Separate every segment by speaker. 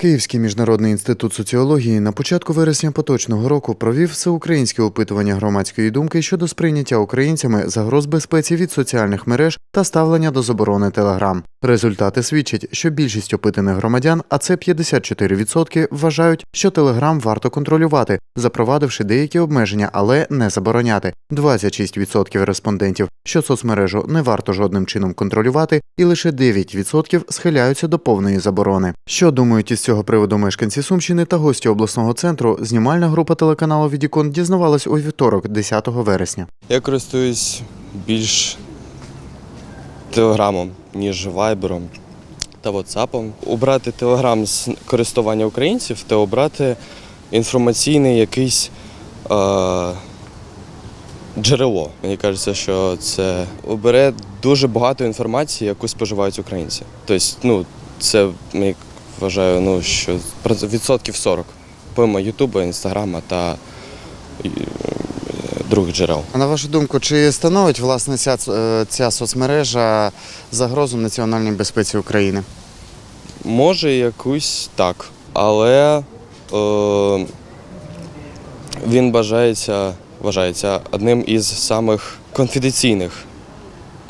Speaker 1: Київський міжнародний інститут соціології на початку вересня поточного року провів всеукраїнське опитування громадської думки щодо сприйняття українцями загроз безпеці від соціальних мереж та ставлення до заборони Телеграм. Результати свідчать, що більшість опитаних громадян, а це 54%, вважають, що Телеграм варто контролювати, запровадивши деякі обмеження, але не забороняти. 26% респондентів, що соцмережу не варто жодним чином контролювати, і лише 9% схиляються до повної заборони. Що думають із цього приводу мешканці Сумщини та гості обласного центру, знімальна група телеканалу Відікон дізнавалась у вівторок, 10 вересня.
Speaker 2: Я користуюсь більш телеграмом, ніж вайбером та ватсапом. Обрати телеграм з користування українців та обрати інформаційний якийсь е, джерело. Мені кажеться, що це обере дуже багато інформації, яку споживають українці. Тобто, ну, це я вважаю, ну, що відсотків 40 помимо Ютуба, Інстаграма та е, других джерел.
Speaker 1: А на вашу думку, чи становить власне ця, е, ця соцмережа загрозу національній безпеці України?
Speaker 2: Може, якусь так, але е, він бажається, вважається одним із самих конфіденційних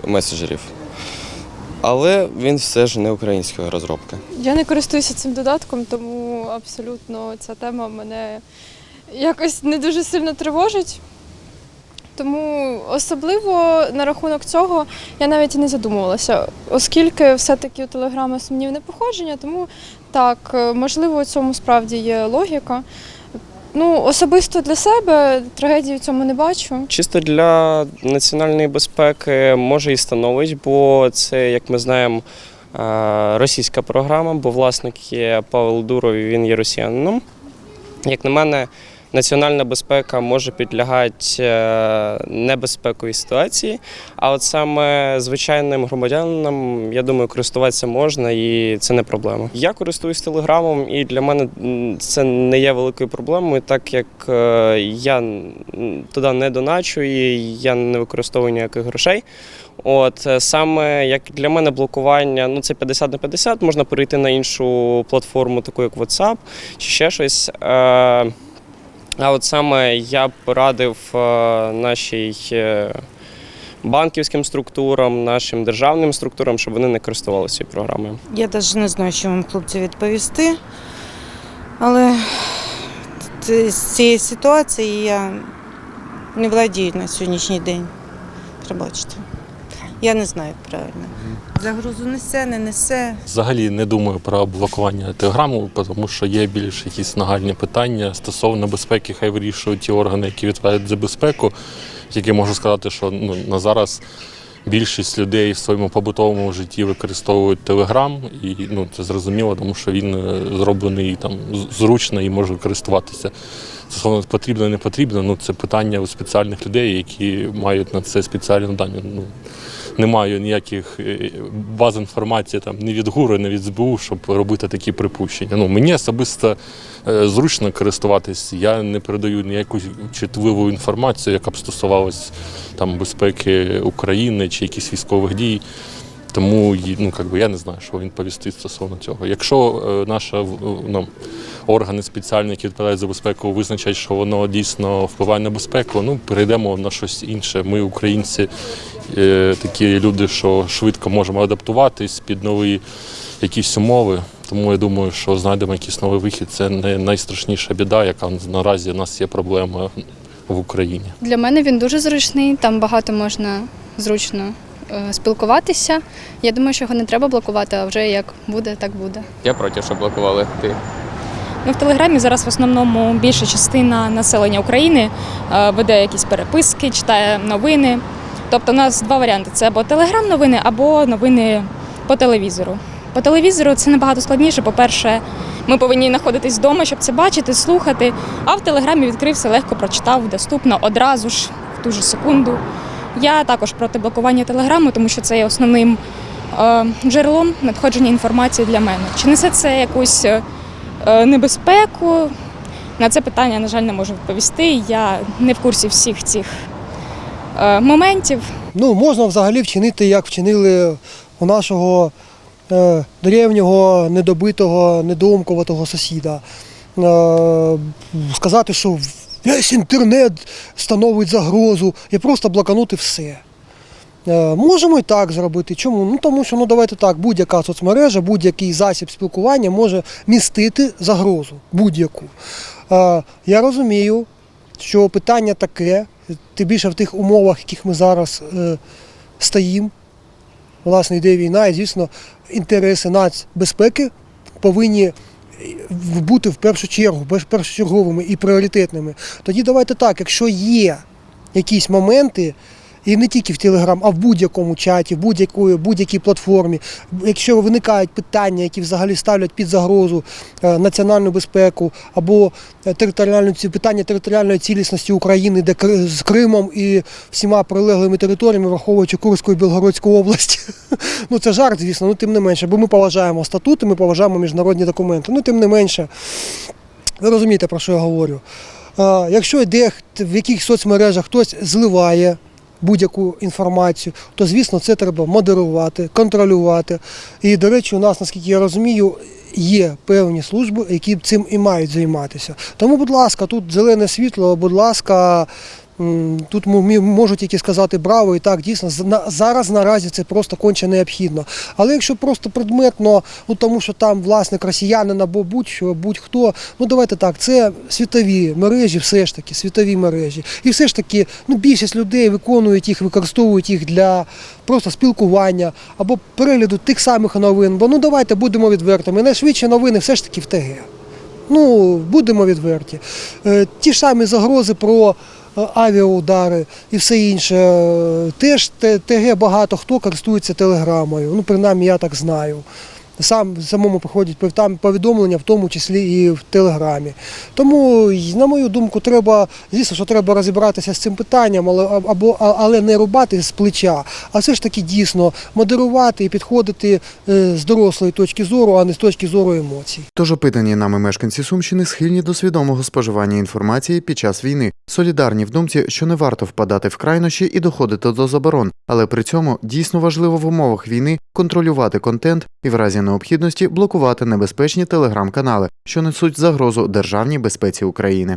Speaker 2: меседжерів. Але він все ж не української розробки.
Speaker 3: Я не користуюся цим додатком, тому абсолютно ця тема мене якось не дуже сильно тривожить. Тому особливо на рахунок цього я навіть і не задумувалася, оскільки все-таки у телеграма сумнівне походження, тому так, е, можливо, у цьому справді є логіка. Ну, особисто для себе трагедії в цьому не бачу.
Speaker 4: Чисто для національної безпеки може і становить, бо це, як ми знаємо, е, російська програма, бо власник є Павел Дуров, і він є росіянином. Як на мене, національна безпека може підлягати е, небезпековій ситуації, а от саме звичайним громадянам, я думаю, користуватися можна і це не проблема. Я користуюсь телеграмом, і для мене це не є великою проблемою, так як е, я туди не доначу і я не використовую ніяких грошей. От е, саме як для мене блокування, ну це 50 на 50, можна перейти на іншу платформу, таку як WhatsApp чи ще щось. А от саме я б порадив е, нашій е, банківським структурам, нашим державним структурам, щоб вони не користувалися цією програмою.
Speaker 5: Я навіть не знаю, що вам хлопці відповісти. Але з цієї ситуації я не владію на сьогоднішній день. Пробачте. Я не знаю як правильно. Загрозу несе, не несе.
Speaker 6: Взагалі не думаю про блокування телеграму, тому що є більш якісь нагальні питання стосовно безпеки, хай вирішують ті органи, які відповідають за безпеку. Тільки можу сказати, що ну, на зараз більшість людей в своєму побутовому житті використовують телеграм, і ну, це зрозуміло, тому що він е, зроблений там зручно і може користуватися. Стосовно потрібно, не потрібно, ну це питання у спеціальних людей, які мають на це спеціальні дані. Ну, не маю ніяких е, баз інформації там ні від ГУРу, ні від СБУ, щоб робити такі припущення. Ну, мені особисто е, зручно користуватись. Я не передаю ніяку чутливу інформацію, яка б стосувалась там безпеки України чи якихось військових дій. Тому ну, как би, я не знаю, що він повісти стосовно цього. Якщо е, наші ну, органи спеціальні, які відповідають за безпеку, визначать, що воно дійсно впливає на безпеку, ну перейдемо на щось інше. Ми, українці, е, такі люди, що швидко можемо адаптуватись під нові якісь умови. Тому я думаю, що знайдемо якийсь новий вихід. Це не найстрашніша біда, яка наразі у нас є проблема в Україні.
Speaker 7: Для мене він дуже зручний, там багато можна зручно спілкуватися. Я думаю, що його не треба блокувати, а вже як буде, так буде.
Speaker 8: Я проти, щоб блокували ти.
Speaker 9: Ну, в Телеграмі зараз в основному більша частина населення України е, веде якісь переписки, читає новини. Тобто у нас два варіанти: це або телеграм-новини, або новини по телевізору. По телевізору це набагато складніше. По-перше, ми повинні знаходитись вдома, щоб це бачити, слухати. А в телеграмі відкрився, легко прочитав, доступно одразу ж, в ту ж секунду. Я також проти блокування телеграму, тому що це є основним е, джерелом надходження інформації для мене. Чи несе це якусь е, е, небезпеку? На це питання, на жаль, не можу відповісти. Я не в курсі всіх цих моментів.
Speaker 10: Ну, можна взагалі вчинити, як вчинили у нашого древнього, недобитого, недоумкуватого сусіда. Сказати, що весь інтернет становить загрозу і просто блоканути все. Е, Можемо і так зробити. Чому? Ну тому що ну давайте так, будь-яка соцмережа, будь-який засіб спілкування може містити загрозу будь-яку. Е, Я розумію, що питання таке, тим більше в тих умовах, в яких ми зараз е, стоїмо. Власне, йде війна, і звісно, інтереси нацбезпеки повинні бути в першу чергу, першочерговими і пріоритетними. Тоді давайте так, якщо є якісь моменти, і не тільки в Телеграм, а в будь-якому чаті, в будь-якої, будь-якій платформі. Якщо виникають питання, які взагалі ставлять під загрозу е, національну безпеку або е, територіальну питання територіальної цілісності України, де з Кримом і всіма прилеглими територіями, враховуючи Курську і Білгородську область. Ну це жарт, звісно, ну тим не менше, бо ми поважаємо статути, ми поважаємо міжнародні документи. Ну тим не менше, ви розумієте, про що я говорю. Якщо йде в яких соцмережах хтось зливає будь-яку інформацію, то звісно це треба модерувати, контролювати. І, до речі, у нас, наскільки я розумію, є певні служби, які цим і мають займатися. Тому, будь ласка, тут зелене світло, будь ласка. Тут м- мі- можуть тільки сказати браво, і так дійсно зараз наразі це просто конче необхідно. Але якщо просто предметно, ну тому що там власник росіянин або будь-що, будь-хто, ну давайте так, це світові мережі, все ж таки, світові мережі. І все ж таки, ну більшість людей виконують їх, використовують їх для просто спілкування або перегляду тих самих новин. Бо ну давайте будемо відвертими. Найшвидші новини все ж таки в ТГ. Ну, будемо відверті. Е, Ті ж самі загрози про авіаудари і все інше. е, Теж ТГ багато хто користується телеграмою. Ну, принаймні, я так знаю. Сам самому приходять повідомлення, в тому числі і в Телеграмі. Тому, на мою думку, треба, звісно, що треба розібратися з цим питанням, але або але не рубати з плеча, а все ж таки дійсно модерувати і підходити е, з дорослої точки зору, а не з точки зору емоцій.
Speaker 1: Тож опитані нами мешканці Сумщини схильні до свідомого споживання інформації під час війни, солідарні в думці, що не варто впадати в крайнощі і доходити до заборон, але при цьому дійсно важливо в умовах війни контролювати контент і в разі необхідності блокувати небезпечні телеграм-канали, що несуть загрозу державній безпеці України.